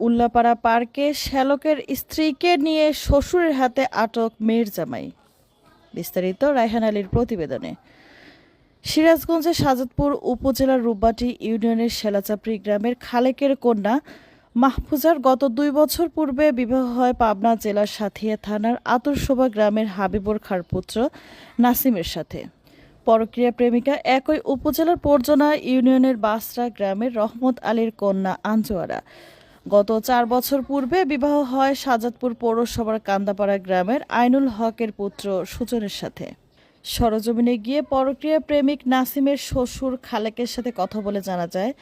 উল্লাপাড়া পার্কে শ্যালকের স্ত্রীকে নিয়ে শ্বশুরের হাতে আটক মেয়ের জামাই। বিস্তারিত রায়হান আলীর প্রতিবেদনে। সিরাজগঞ্জের সাজাদপুর উপজেলার রূপবাটি ইউনিয়নের শেলাচাপড়ি গ্রামের খালেকের কন্যা মাহফুজার গত দুই বছর পূর্বে বিবাহ হয় পাবনা জেলার সাথিয়া থানার আতরশোভা গ্রামের হাবিবুর খার পুত্র নাসিমের সাথে। পরক্রিয়া প্রেমিকা একই উপজেলার পর্জনা ইউনিয়নের বাসরা গ্রামের রহমত আলীর কন্যা আঞ্জোয়ারা। গত চার বছর পূর্বে বিবাহ হয় সাজাদপুর পৌরসভার কান্দাপাড়া গ্রামের আইনুল হকের পুত্র সুজনের সাথে। সরজমিনে গিয়ে পরক্রিয়া প্রেমিক নাসিমের শ্বশুর খালেকের সাথে কথা বলে জানা যায়,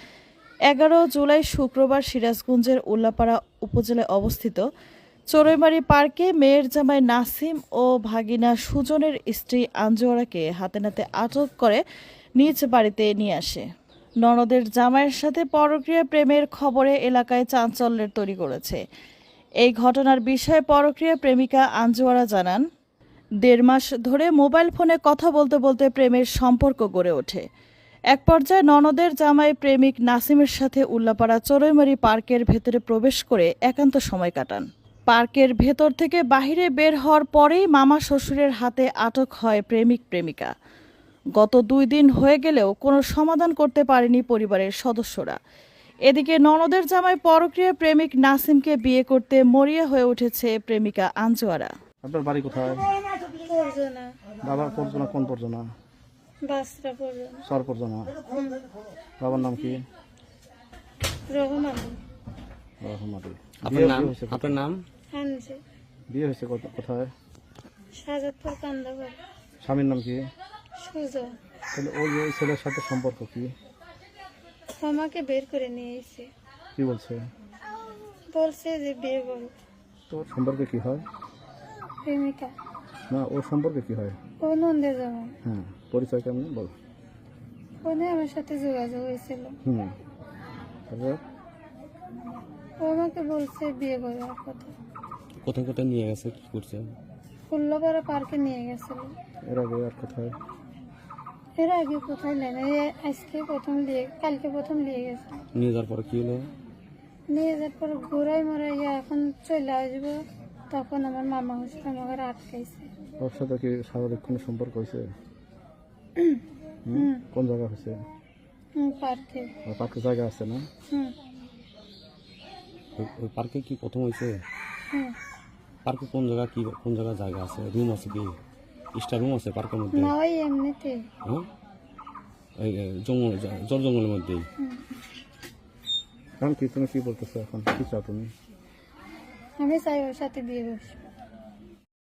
এগারো জুলাই শুক্রবার সিরাজগঞ্জের উল্লাপাড়া উপজেলায় অবস্থিত চোরইমারি পার্কে মেয়ের জামাই নাসিম ও ভাগিনা সুজনের স্ত্রী আঞ্জোয়ারাকে হাতে নাতে আটক করে নিজ বাড়িতে নিয়ে আসে। ননদের জামাইয়ের সাথে পরক্রিয়া প্রেমের খবরে এলাকায় চাঞ্চল্যের তৈরি করেছে। এই ঘটনার বিষয়ে পরক্রিয়া প্রেমিকা আঞ্জোয়ারা জানান, দেড় মাস ধরে মোবাইল ফোনে কথা বলতে বলতে প্রেমের সম্পর্ক গড়ে ওঠে। এক পর্যায়ে ননদের জামাই প্রেমিক নাসিমের সাথে উল্লাপাড়া চড়ইমারি পার্কের ভেতরে প্রবেশ করে একান্ত সময় কাটান। পার্কের ভেতর থেকে বাহিরে বের হওয়ার পরেই মামা শ্বশুরের হাতে আটক হয় প্রেমিক প্রেমিকা। গত দুই দিন হয়ে গেলেও কোনো সমাধান করতে পারেনি পরিবারের সদস্যরা। এদিকে ননদের জামাই পরক্রিয়া প্রেমিক নাসিমকে বিয়ে করতে মরিয়া হয়ে উঠেছে প্রেমিকা আঞ্জোয়ারা। আপনার বাড়ি কোথায়? পর্যনা কোন বাসরা সর পর্যনা বাবার নাম কি? রহমান আপনার নাম? বিয়ে হয়েছে আপনার নাম? হানছে বিয়ে হয়েছে কোথায়? সাজাদপুর স্বামীর নাম কি? সুজা তাহলে ওই ওই ছেলের সাথে সম্পর্ক কি? আমাকে বের করে নিয়ে এসে। কি বলছে? বলছে যে বিয়ে করো। তো ওর সম্পর্কে কি হয়? প্রেমিকা। না ওর সম্পর্কে কি হয়? ও নন্দে যেমন হ্যাঁ পরিচয় কেমন বল? ফোনে আমার সাথে যোগাযোগ হয়েছিল। হুম। তারপর? ও আমাকে বলছে বিয়ে করার কথা। কোথায় কোথায় নিয়ে গেছে কি করছে? ফুল্লপাড়া পার্কে নিয়ে গেছিল। এর আগে আর কোথায়? এর আগে কোথায় নেন আজকে প্রথম নিয়ে কালকে প্রথম নিয়ে গেছে। নিয়ে যাওয়ার পরে কি হলো? নিয়ে যাওয়ার পর ঘুরাই মরাইয়া এখন চলে আসব। তখন আমার মামা হোসেন আমাকে আটকাইছে ওর সাথে কি স্বাভাবিক কোনো সম্পর্ক হয়েছে? কোন জায়গা হয়েছে? পার্কে। পার্কে জায়গা আছে না? ওই- পার্কে কি প্রথম হয়েছে? পার্কে কোন জায়গা কি কোন জায়গা জায়গা আছে? রুম আছে কি? এক্সট্রা রুম আছে পার্কের মধ্যে না ওই এমনিতে। হ্যাঁ? ওই জঙ্গল জল জঙ্গলের মধ্যেই। এখন কি তুমি কি বলতেছো এখন? কি চাও তুমি? আমি চাই ওর সাথে বিয়ে বসবো